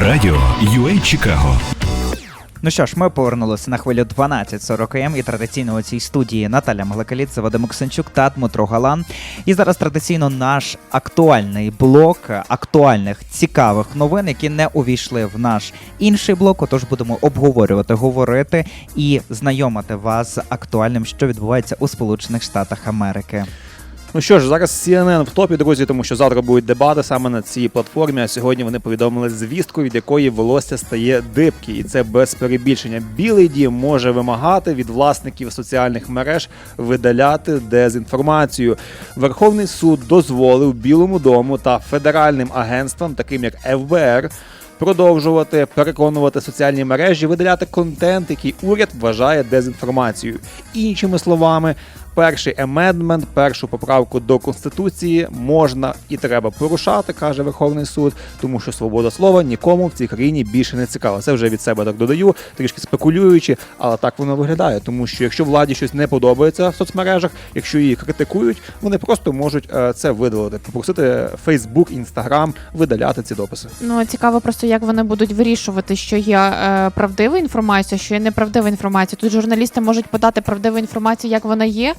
Радіо UA Чикаго. Ну що ж, ми повернулися на хвилю 12.40 м і традиційно у цій студії Наталя Мглакаліця, Вадим Оксенчук та Дмитро Галан. І зараз традиційно наш актуальний блок актуальних цікавих новин, які не увійшли в наш інший блок. Отож будемо обговорювати, говорити і знайомити вас з актуальним, що відбувається у Сполучених Штатах Америки. Ну що ж, зараз CNN в топі, друзі, тому що завтра будуть дебати саме на цій платформі. А сьогодні вони повідомили звістку, від якої волосся стає дибки, і це без перебільшення. Білий дім може вимагати від власників соціальних мереж видаляти дезінформацію. Верховний суд дозволив Білому дому та федеральним агентствам, таким як ФБР. Продовжувати переконувати соціальні мережі, видаляти контент, який уряд вважає дезінформацією. Іншими словами, перший емендмент, першу поправку до конституції можна і треба порушати, каже Верховний суд, тому що свобода слова нікому в цій країні більше не цікава. Це вже від себе так додаю, трішки спекулюючи, але так воно виглядає. Тому що якщо владі щось не подобається в соцмережах, якщо її критикують, вони просто можуть е, це видалити, попросити Facebook, Instagram видаляти ці дописи. Ну цікаво просто, як вони будуть вирішувати, що є е, правдива інформація, що є неправдива інформація. Тут журналісти можуть подати правдиву інформацію, як вона є,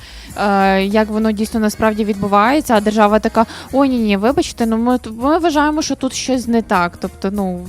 як воно дійсно насправді відбувається. А держава така: ой, ні, ні, вибачте, ну ми ми вважаємо, що тут щось не так. Тобто, ну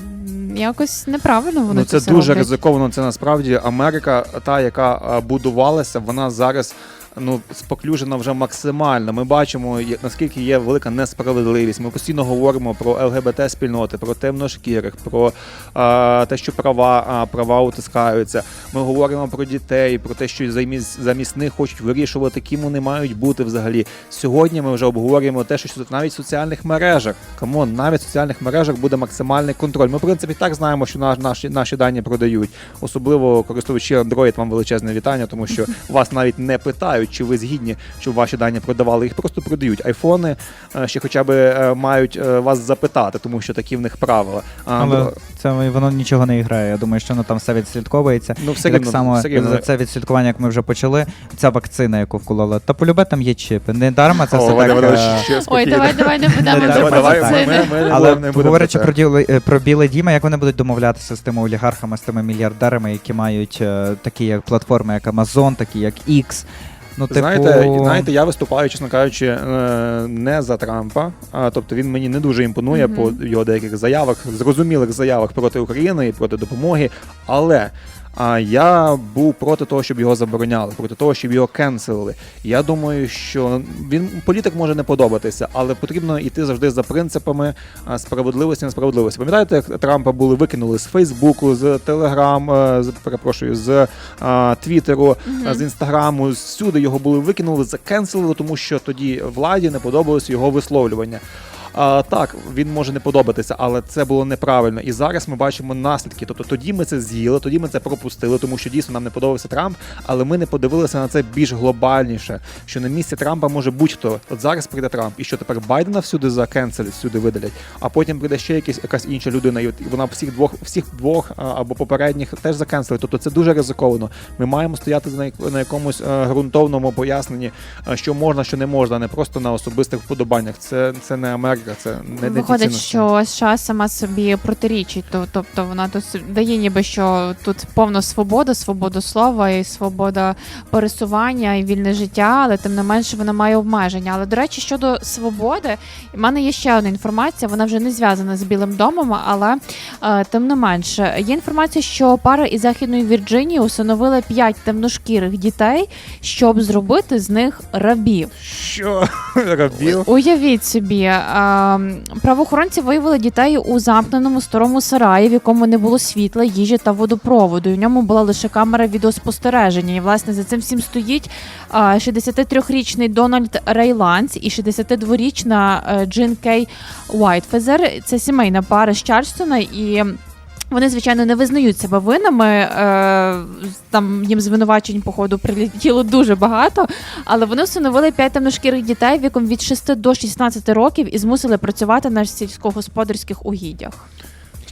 якось неправильно воно Ну, це це дуже роблять. ризиковано. Це насправді Америка, та яка будувалася, вона зараз. Ну, споклюжена вже максимально. Ми бачимо, наскільки є велика несправедливість. Ми постійно говоримо про ЛГБТ спільноти, про темношкірих, про а, те, що права, а, права утискаються. Ми говоримо про дітей, про те, що замість, замість них хочуть вирішувати, ким вони мають бути взагалі. Сьогодні ми вже обговорюємо те, що навіть в соціальних мережах, камон, навіть в соціальних мережах буде максимальний контроль. Ми, в принципі, так знаємо, що наш, наші, наші дані продають. Особливо користувачі Android, вам величезне вітання, тому що вас навіть не питають, чи ви згідні, щоб ваші дані продавали. Їх просто продають. Айфони е, ще хоча б е, мають е, вас запитати, тому що такі в них правила. Але Andro- це воно нічого не грає. Я думаю, що воно там все відслідковується. ну, все І так само все рівно. за це відслідкування, як ми вже почали, ця вакцина, яку вкололи, та полюбе там є чіпи. Не дарма це О, все так. Е, Ой, давай, давай не будемо Давай, давай, вакцини. ми- ми Але говорячи про е, про біле діма, як вони будуть домовлятися з тими олігархами, з тими мільярдерами, які мають такі як платформи, як Amazon, такі як X. Ну, типу, Знаєте, знаєте, я виступаю, чесно кажучи, е, не за Трампа. А тобто він мені не дуже імпонує Мгм. по його деяких заявах, зрозумілих заявах проти України і проти допомоги. Але я був проти того, щоб його забороняли, проти того, щоб його кенселили. Я думаю, що він політик може не подобатися, але потрібно йти завжди за принципами справедливості, несправедливості. Пам'ятаєте, як Трампа були викинули з Фейсбуку, з Телеграм, е, з перепрошую, з а, Твіттеру, Мгм. з інстаграму, всюди його були викинули, закенселили, тому що тоді владі не подобалось його висловлювання. А, так, він може не подобатися, але це було неправильно. І зараз ми бачимо наслідки. Тобто тоді ми це з'їли, тоді ми це пропустили, тому що дійсно нам не подобався Трамп, але ми не подивилися на це більш глобальніше. Що на місці Трампа може будь-хто. От зараз прийде Трамп, і що тепер Байдена всюди закенселять, всюди видалять, а потім прийде ще якась, якась інша людина, і вона всіх двох, всіх двох або попередніх теж закенселить. Тобто це дуже ризиковано. Ми маємо стояти на, на якомусь е, ґрунтовному поясненні, е, що можна, що не можна, не просто на особистих вподобаннях. Це, це не Америка, це не Виходить, що США сама собі протирічить, то- тобто вона тут дає ніби що тут повна свобода, свобода слова і свобода пересування і вільне життя, але тим не менше вона має обмеження. Але до речі, щодо свободи, в мене є ще одна інформація. Вона вже не зв'язана з Білим домом, але е, тим не менше є інформація, що пара із західної Вірджинії усиновила п'ять темношкірих дітей, щоб зробити з них рабів. Що рабів? Уявіть собі, а, правоохоронці виявили дітей у замкненому старому сараї, в якому не було світла, їжі та водопроводу. І в ньому була лише камера відеоспостереження. І власне за цим всім стоїть а, 63-річний Дональд Рейланс і 62-річна е, Джин Кей Уайтфезер. Це сімейна пара з Чарльстона і. Вони, звичайно, не визнають себе винними. Е, там їм звинувачень, походу, прилетіло дуже багато. Але вони встановили п'ять темношкірих дітей віком від 6 до 16 років і змусили працювати на сільськогосподарських угіддях.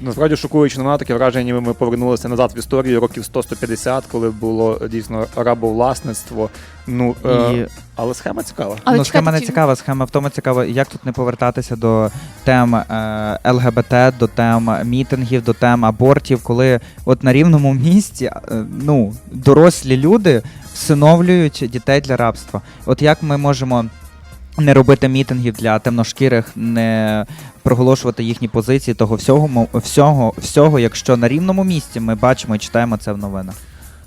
Насправді шокуючи на таке враження, ніби ми повернулися назад в історію років 100-150, коли було дійсно рабовласництво. Ну е, І але схема цікава. Але ну, схема не чекайте, цікава, схема в тому цікава, як тут не повертатися до тем е, ЛГБТ, до тем мітингів, до тем абортів, коли от на рівному місці е, ну, дорослі люди всиновлюють дітей для рабства. От як ми можемо. Не робити мітингів для темношкірих, не проголошувати їхні позиції того всього, всього, всього, якщо на рівному місці ми бачимо і читаємо це в новинах.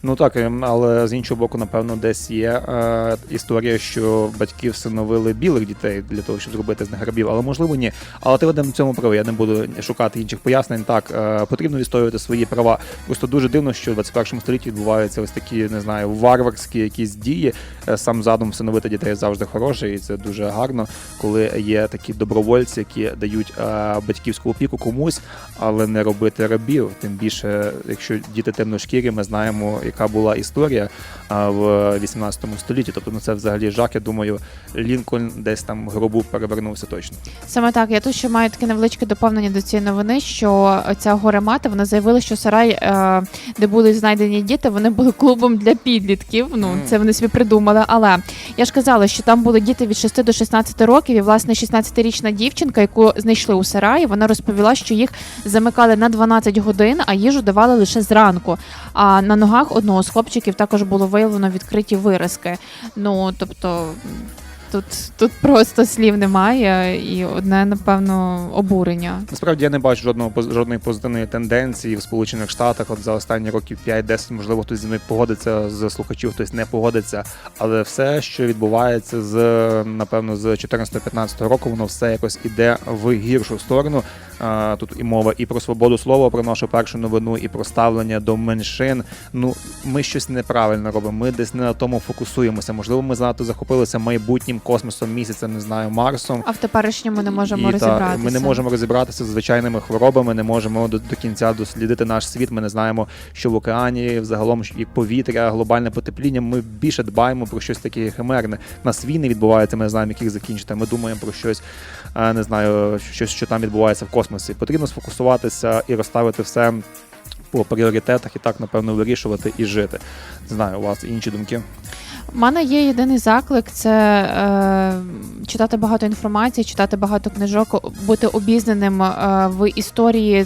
Ну так, ем, але з іншого боку, напевно, десь є е, історія, що батьки всиновили білих дітей для того, щоб зробити з них рабів, але можливо ні. Але ти в цьому правий. Я не буду шукати інших пояснень. Так е, потрібно відстоювати свої права. Просто дуже дивно, що в 21 столітті відбуваються ось такі, не знаю, варварські якісь дії. Е, Сам задум всиновити дітей завжди хороший, і це дуже гарно, коли є такі добровольці, які дають е, батьківську опіку комусь, але не робити рабів. Тим більше, якщо діти темношкірі, ми знаємо, яка була історія в 18 столітті. Тобто, ну це взагалі жах. Я думаю, Лінкольн десь там гробу перевернувся точно. Саме так, я тут ще маю таке невеличке доповнення до цієї новини, що ця горемата вона заявила, що сарай, е, де були знайдені діти, вони були клубом для підлітків. Ну Мгм. це вони собі придумали. Але я ж казала, що там були діти від 6 до 16 років, і власне 16-річна дівчинка, яку знайшли у сараї, вона розповіла, що їх замикали на 12 годин, а їжу давали лише зранку. А на ногах одного з хлопчиків також було виявлено відкриті виразки. Ну тобто. Тут, тут просто слів немає, і одне, напевно, обурення. Насправді я не бачу жодного жодної позитивної тенденції в Сполучених Штатах. От за останні років 5-10, можливо, хтось зі мною погодиться з слухачів, хтось не погодиться. Але все, що відбувається з напевно з 14-15 року, воно все якось іде в гіршу сторону. Тут і мова і про свободу слова, про нашу першу новину, і про ставлення до меншин. Ну ми щось неправильно робимо. Ми десь не на тому фокусуємося. Можливо, ми занадто захопилися майбутнім космосом, місяцем, не знаю, Марсом. А в теперішньому не можемо І, та, ми не можемо розібратися з звичайними хворобами, не можемо до, до кінця дослідити наш світ. Ми не знаємо, що в океані взагалом і повітря, глобальне потепління. Ми більше дбаємо про щось таке химерне. У нас війни відбуваються, ми не знаємо, як їх закінчити. Ми думаємо про щось, е, не знаю, щось, що там відбувається в космосі. Потрібно сфокусуватися і розставити все. По пріоритетах і так, напевно, вирішувати і жити. Не знаю, у вас інші думки. У мене є єдиний заклик: це е, читати багато інформації, читати багато книжок, бути обізнаним е, в історії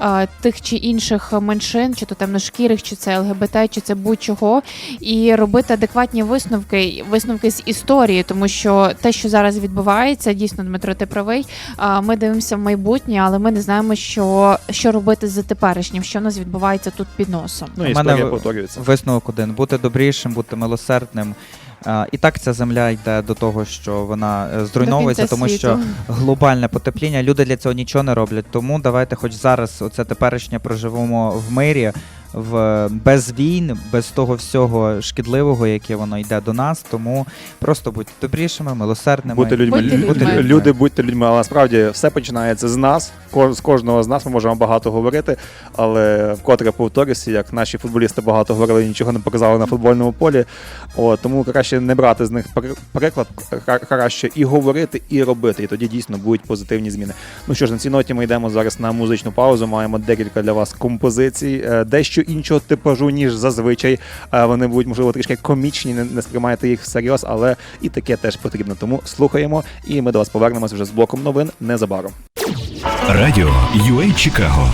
е, тих чи інших меншин, чи то темношкірих, чи це ЛГБТ, чи це будь-чого, і робити адекватні висновки, висновки з історії, тому що те, що зараз відбувається, дійсно, Дмитро, ти правий. е, Ми дивимося в майбутнє, але ми не знаємо, що, що робити з теперішнім, що в нас відбувається тут під носом. Ну, У історія мене повторюється. Висновок один бути добрішим, бути милосердним. А, І так ця земля йде до того, що вона е, зруйновується, тому що світу. глобальне потепління. Люди для цього нічого не роблять. Тому давайте, хоч зараз, оце теперішнє проживемо в мирі, в без війн, без того всього шкідливого, яке воно йде до нас. Тому просто будьте добрішими, милосердними. Бути людьми. Будьте Бути людьми. люди, будьте людьми. Але насправді все починається з нас. Ко- З кожного з нас ми можемо багато говорити, але вкотре повторюся, як наші футболісти багато говорили, нічого не показали на футбольному полі. О, тому краще не брати з них при- приклад, краще і говорити, і робити. І тоді дійсно будуть позитивні зміни. Ну що ж, на цій ноті ми йдемо зараз на музичну паузу. Маємо декілька для вас композицій, е, дещо іншого типажу, ніж зазвичай. Е, Вони будуть, можливо, трішки комічні, не, сприймаєте їх всерйоз, але і таке теж потрібно. Тому слухаємо, і ми до вас повернемось вже з блоком новин незабаром. Радіо UA Чикаго